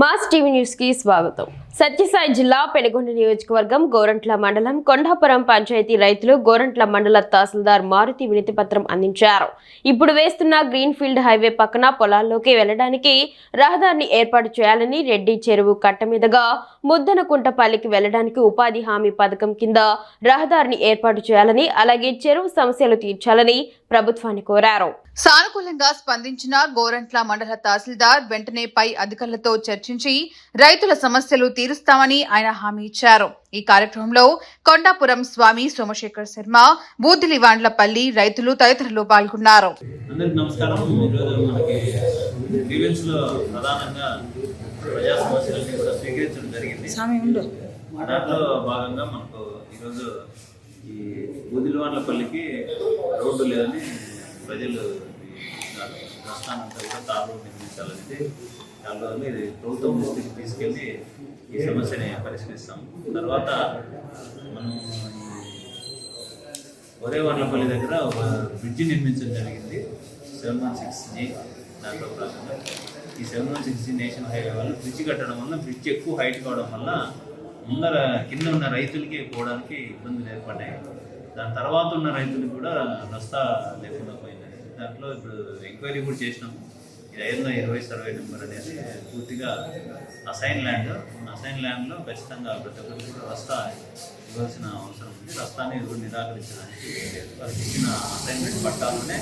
Mass TV న్యూస్కి స్వాగతం. సత్యసాయి జిల్లా పెనుగొండ నియోజకవర్గం గోరంట్ల మండలం కొండాపురం పంచాయతీ రైతులు గోరంట్ల మండల తహసీల్దార్ మారుతి వినతి పత్రం అందించారు. ఇప్పుడు వేస్తున్న గ్రీన్ ఫీల్డ్ హైవే పక్కన పొలాల్లోకి వెళ్ళడానికి రహదారిని ఏర్పాటు చేయాలని రెడ్డి చెరువు కట్ట మీదుగా ముద్దనకుంటపల్లికి వెళ్ళడానికి ఉపాధి హామీ పథకం కింద రహదారిని ఏర్పాటు చేయాలని అలాగే చెరువు సమస్యలు తీర్చాలని ప్రభుత్వాన్ని కోరారు. సానుకూలంగా స్పందించిన గోరంట్ల మండల తహసీల్దార్ వెంటనే పై అధికారులతో చర్చించి రైతుల సమస్యలు తీరుస్తామని ఆయన హామీ ఇచ్చారు. ఈ కార్యక్రమంలో కొండాపురం స్వామి సోమశేఖర్ శర్మ బూదిలివాండ్లపల్లి రైతులు తదితరులు పాల్గొన్నారు. అందరికి నమస్కారం. ఈరోజు మనకి గ్రీవెన్స్లో ప్రధానంగా ప్రజా సమస్యలన్నీ కూడా స్వీకరించడం జరిగింది. దాంట్లో భాగంగా మనకు ఈరోజు ఈ బూదిలవాండ్లపల్లికి రోడ్డు లేదని ప్రజలు ప్రస్థానంతా కూడా తారు నిర్మించాలనేది ఇది ప్రభుత్వం దృష్టికి తీసుకెళ్ళి ఈ సమస్యని పరిష్కరిస్తాం. తర్వాత మనం ఒరే వాళ్ళపల్లి దగ్గర ఒక బ్రిడ్జి నిర్మించడం జరిగింది. సెవెన్ వన్ సిక్స్ జీ దాంట్లో భాగంగా. ఈ seven one six G national highway వల్ల బ్రిడ్జి కట్టడం వల్ల బ్రిడ్జ్ ఎక్కువ హైట్ కావడం వల్ల ముందర కింద ఉన్న రైతులకి పోవడానికి ఇబ్బందులు ఏర్పడ్డాయి. దాని తర్వాత ఉన్న రైతులు కూడా రస్తా లేకుండా పోయింది దాంట్లో ఇప్పుడు ఎంక్వైరీ కూడా చేసినాము. ఇది ఐదులో ఇరవై సర్వే నెంబర్ అనేది పూర్తిగా అసైన్ ల్యాండ్. అసైన్ ల్యాండ్లో ఖచ్చితంగా ప్రతి ఒక్కరికి కూడా రస్తా ఇవ్వాల్సిన అవసరం ఉంది. రస్తాని ఎవరు నిరాకరించడానికి వాళ్ళకి ఇచ్చిన అసైన్మెంట్ పట్టాలనే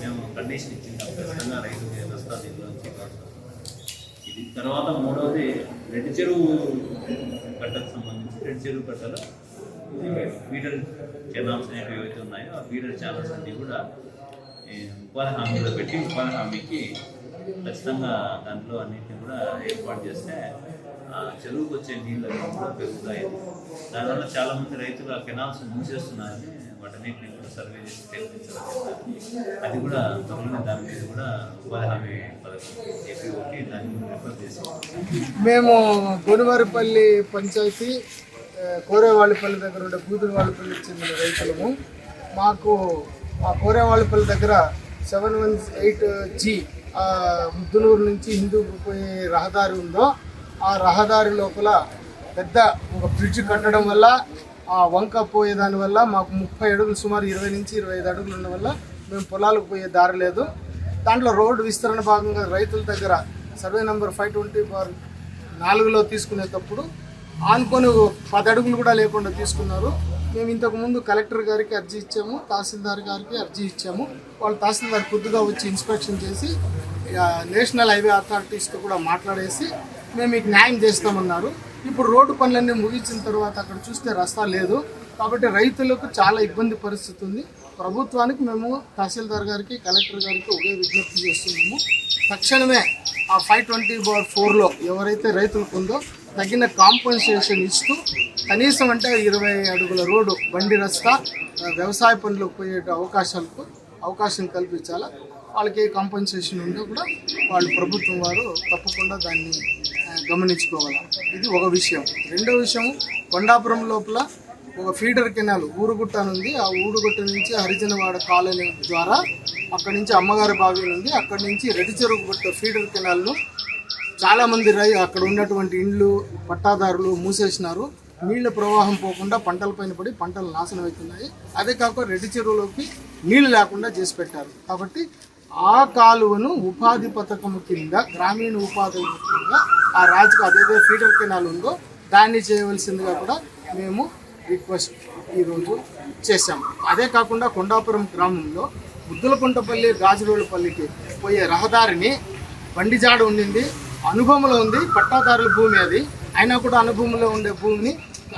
మేము కండిషన్ ఇచ్చింటాం ఖచ్చితంగా రైతుకి రస్తా దీనిలోంచి ఇవ్వాల్సి ఇది తర్వాత మూడవది రెడ్డి చెరువు కట్టకు సంబంధించి రెడ్డి చెరువు కట్టలో ఫీడర్ ఛానల్స్ అనేవి ఏవైతే ఉన్నాయో ఆ ఫీడర్ ఛానల్స్ అన్నీ కూడా ఉపాధి హామీలో పెట్టి ఉపాధి హామీకి ఖచ్చితంగా దాంట్లో అన్నింటినీ కూడా ఏర్పాటు చేస్తే చెరువుకు వచ్చే నీళ్ళు కూడా పెరుగుతాయి. దానివల్ల చాలామంది రైతులు ఆ కెనాల్స్ మూసేస్తున్నారని వాటన్నిటిని కూడా సర్వే చేసి తెలిపించడం అది కూడా త్వరలోనే దాని మీద కూడా ఉపాధి హామీ పథకం ఏపీఓకి దాన్ని రిఫర్ చేసాం మేము గోనివారిపల్లి పంచాయతీ కోరేవాళ్ళపల్లి దగ్గర ఉండే బూదులవాళ్ళపల్లికి చెందిన రైతులము. మాకు మా కోరేవాళ్ళపల్లి దగ్గర seven one eight G Muddanuru నుంచి హిందూకు పోయే రహదారి ఉందో ఆ రహదారి లోపల పెద్ద ఒక బ్రిడ్జ్ కట్టడం వల్ల ఆ వంక పోయేదాని వల్ల మాకు ముప్పై అడుగులు సుమారు ఇరవై నుంచి ఇరవై ఐదు అడుగులు ఉండడం వల్ల మేము పొలాలకు పోయే దారి లేదు. దాంట్లో రోడ్డు విస్తరణ భాగంగా రైతుల దగ్గర survey number five twenty four నాలుగులో తీసుకునేటప్పుడు ఆనుకొని పది అడుగులు కూడా లేకుండా తీసుకున్నారు. మేము ఇంతకుముందు కలెక్టర్ గారికి అర్జీ ఇచ్చాము తహసీల్దార్ గారికి అర్జీ ఇచ్చాము. వాళ్ళు తహసీల్దార్ కొద్దిగా వచ్చి ఇన్స్పెక్షన్ చేసి నేషనల్ హైవే అథారిటీస్తో కూడా మాట్లాడేసి మేము మీకు న్యాయం చేస్తామన్నారు. ఇప్పుడు రోడ్డు పనులన్నీ ముగించిన తర్వాత అక్కడ చూస్తే రస్తా లేదు. కాబట్టి రైతులకు చాలా ఇబ్బంది పరిస్థితి ఉంది. ప్రభుత్వానికి మేము తహసీల్దార్ గారికి కలెక్టర్ గారికి ఒకే విజ్ఞప్తి చేస్తున్నాము. తక్షణమే ఆ ఫైవ్ ట్వంటీ బార్ ఫోర్లో ఎవరైతే రైతులకు ఉందో తగిన కాంపన్సేషన్ ఇస్తూ కనీసం అంటే ఇరవై అడుగుల రోడ్డు బండి రస్తా వ్యవసాయ పనులకు పోయే అవకాశాలకు అవకాశం కల్పించాలా? వాళ్ళకి కాంపన్సేషన్ ఉందో కూడా వాళ్ళు ప్రభుత్వం వారు తప్పకుండా దాన్ని గమనించుకోవాలి? ఇది ఒక విషయం. రెండో విషయం కొండాపురం లోపల ఒక ఫీడర్ కెనాల్ ఊరుగుట్ట నుండి ఆ ఊరుగుట్ట నుంచి హరిజనవాడ కాలనీ ద్వారా అక్కడి నుంచి అమ్మగారి బావి ఉంది అక్కడి నుంచి రెడ్డి చెరువు గుట్ట ఫీడర్ కెనాల్ను చాలామంది రై అక్కడ ఉన్నటువంటి ఇండ్లు పట్టాదారులు మూసేసినారు. నీళ్ళ ప్రవాహం పోకుండా పంటల పైన పడి పంటలు నాశనం అవుతున్నాయి. అదే కాక రెడ్డి చెరువులోకి నీళ్ళు లేకుండా చేసి పెట్టారు. కాబట్టి ఆ కాలువను ఉపాధి పథకం కింద గ్రామీణ ఉపాధి కింద ఆ రాజుకు అదేదో ఫీడర్ కెనాల్ ఉందో దాన్ని చేయవలసిందిగా కూడా మేము రిక్వెస్ట్ ఈరోజు చేశాము అదే కాకుండా కొండాపురం గ్రామంలో ముద్దులకుంటపల్లి గాజురోళ్ళపల్లికి పోయే రహదారిని బండిజాడ ఉండింది. అనుభవంలో ఉంది పట్టాదారుల భూమి అది. అయినా కూడా అనుభవంలో ఉండే భూమిని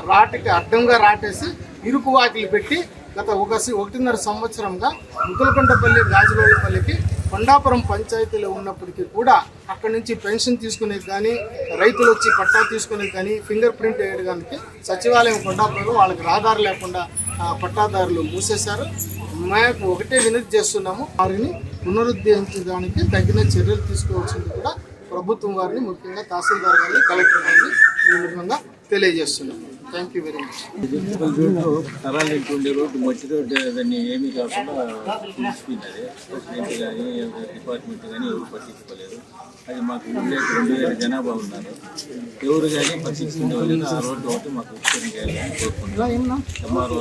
రాటికి అడ్డంగా రాటేసి ఇరుకు వాకిలు పెట్టి గత ఒక సి- ఒకటిన్నర సంవత్సరంగా ముద్దులకుంటపల్లి గాజులోళ్ళపల్లికి కొండాపురం పంచాయతీలో ఉన్నప్పటికీ కూడా అక్కడి నుంచి పెన్షన్ తీసుకునేది కానీ రైతులు వచ్చి పట్టా తీసుకునేది కానీ ఫింగర్ ప్రింట్ వేయడానికి సచివాలయం కొండాపురంలో వాళ్ళకి రాదారు లేకుండా పట్టాదారులు మూసేశారు. మేము ఒకటే వినతి చేస్తున్నాము వారిని పునరుద్ధరించడానికి తగిన చర్యలు తీసుకోవాల్సింది కూడా ప్రభుత్వం వారిని ముఖ్యంగా తహసీల్దార్ గారిని కలెక్టర్ గారిని ఈ విధంగా తెలియజేస్తున్నాము thank you very much road నరాలెంటి ఉండే రోడ్డు మట్టి రోడ్డు దాన్ని ఏమీ కాకుండా తీసుకున్నది ప్రెసిడెంట్ కానీ డిపార్ట్మెంట్ కానీ ఎవరు పట్టించుకోలేదు అది మాకు రెండు వేల జనాభా ఉన్నారు ఎవరు కానీ పట్టించుకునే వాళ్ళు ఆ రోడ్డు ఒకటి మాకు విస్తరణ చేయాలని కోరుకుంటున్నాం. ఎంఆర్ఓ